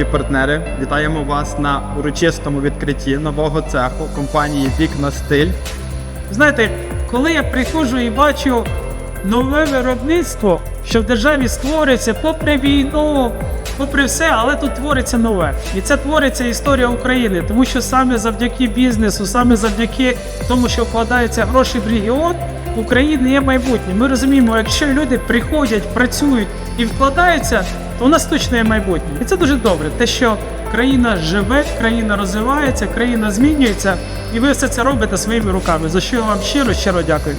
шановні партнери, вітаємо вас на урочистому відкритті нового цеху компанії Вікна Стиль. Знаєте, коли я приходжу і бачу нове виробництво, що в державі створюється попри війну, попри все, але тут твориться нове. І це твориться історія України, тому що саме завдяки бізнесу, саме завдяки тому, що вкладаються гроші в регіон, України є майбутнє. Ми розуміємо, якщо люди приходять, працюють і вкладаються, то у нас точно майбутнє. І це дуже добре. Те, що країна живе, країна розвивається, країна змінюється, і ви все це робите своїми руками. За що я вам щиро щиро дякую.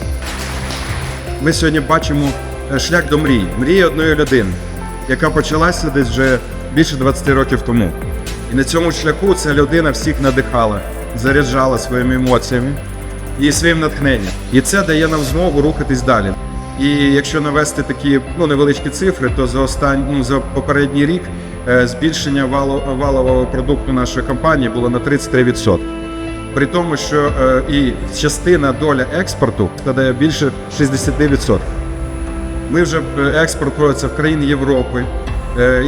Ми сьогодні бачимо е, шлях до мрії. Мрії одної людини, яка почалася десь вже більше 20 років тому. І на цьому шляху ця людина всіх надихала, заряджала своїми емоціями і своїм натхненням. І це дає нам змогу рухатись далі. І якщо навести такі ну, невеличкі цифри, то за останній ну, за попередній рік е, збільшення вало- валового продукту нашої компанії було на 33%. При тому, що е, і частина доля експорту складає більше 60%. Ми вже е, експорт проводиться в країни Європи,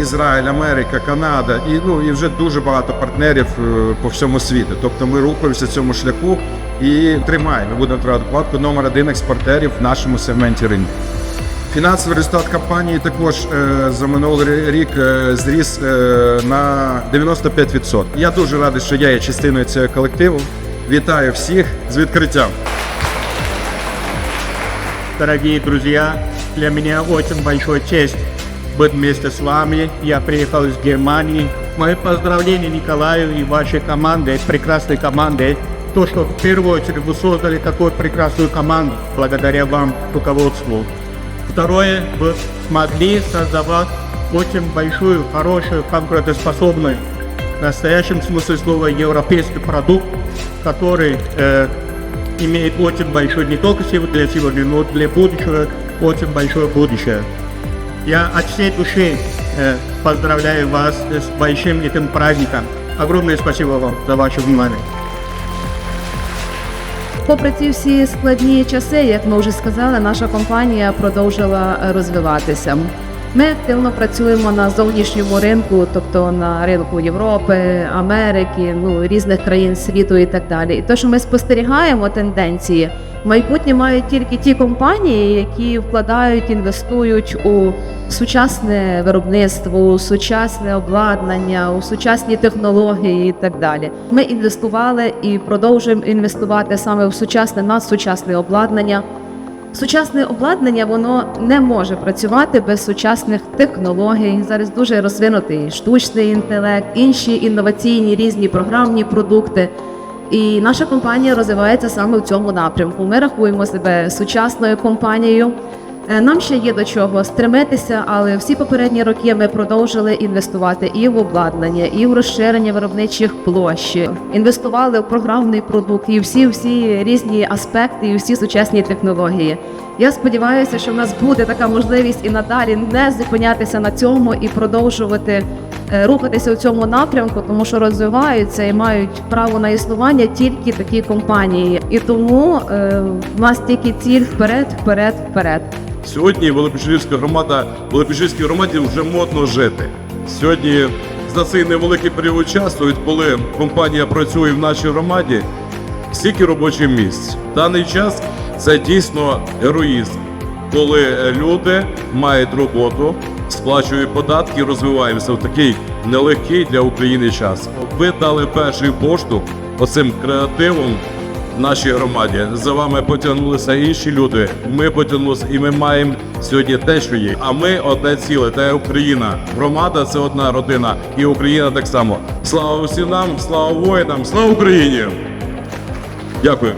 Ізраїль, Америка, Канада і ну і вже дуже багато партнерів по всьому світу. Тобто ми рухаємося цьому шляху і тримаємо. Ми будемо тримати платку номер один експортерів в нашому сегменті ринку. Фінансовий результат компанії також е, за минулий рік е, зріс е, на 95%. Я дуже радий, що я є частиною цього колективу. Вітаю всіх з відкриттям. Дорогие друзья, для меня очень большой честь быть вместе с вами. Я приехал из Германии. Мои поздравления Николаю и вашей команде, прекрасной команде. То, что в первую очередь вы создали такую прекрасную команду, благодаря вам, руководству. Второе, вы смогли создавать очень большую, хорошую, конкурентоспособную, в настоящем смысле слова, европейский продукт, который э, имеет очень большое не только сего- для сегодня, но для будущего очень большое будущее. Я от всей души э, поздравляю вас с большим этим праздником. Огромное спасибо вам за ваше внимание. Попри ці всі складні часи, як ми вже сказали, наша компанія продовжила розвиватися. Ми активно працюємо на зовнішньому ринку, тобто на ринку Європи, Америки, ну різних країн світу і так далі. І те, що ми спостерігаємо тенденції, майбутнє мають тільки ті компанії, які вкладають, інвестують у сучасне виробництво, у сучасне обладнання, у сучасні технології і так далі. Ми інвестували і продовжуємо інвестувати саме в сучасне надсучасне обладнання. Сучасне обладнання воно не може працювати без сучасних технологій. Зараз дуже розвинутий штучний інтелект, інші інноваційні різні програмні продукти. І наша компанія розвивається саме в цьому напрямку. Ми рахуємо себе сучасною компанією. Е, Нам ще є до чого стремитися, але всі попередні роки ми продовжили інвестувати і в обладнання, і в розширення виробничих площ. Інвестували в програмний продукт і всі всі різні аспекти, і всі сучасні технології. Я сподіваюся, що в нас буде така можливість і надалі не зупинятися на цьому і продовжувати рухатися у цьому напрямку, тому що розвиваються і мають право на існування тільки такі компанії. І тому е, в нас тільки ціль вперед, вперед, вперед. Сьогодні Великопечерівська громада, Великопечерівській громаді вже модно жити. Сьогодні за цей невеликий період часу, відколи компанія працює в нашій громаді, стільки робочих місць. Даний час це дійсно героїзм, коли е, люди мають роботу, сплачують податки, розвиваємося в такий нелегкий для України час. Ви дали перший поштовх оцим креативом в нашій громаді. За вами потягнулися інші люди. Ми потягнулися, і ми маємо сьогодні те, що є. А ми одне ціле, це Україна. Громада це одна родина, і Україна так само. Слава усім нам, слава воїнам, слава Україні! Дякую.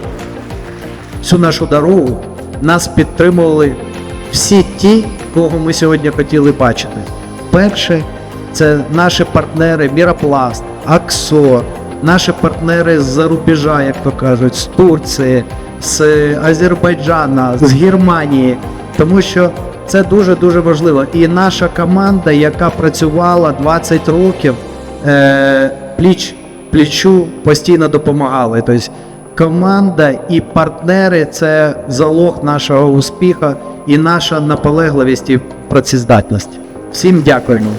всю нашу дорогу нас підтримували всі ті, кого ми сьогодні хотіли бачити. Перше, це наші партнери Міропласт, Аксор, наші партнери з-за рубежа, як то кажуть, з Турції, з Азербайджана, з Германії, тому що це дуже дуже важливо. І наша команда, яка працювала 20 років, е, пліч плічу постійно допомагали. Тобто команда і партнери це залог нашого успіху і наша наполегливість і працездатність. Всім дякуємо.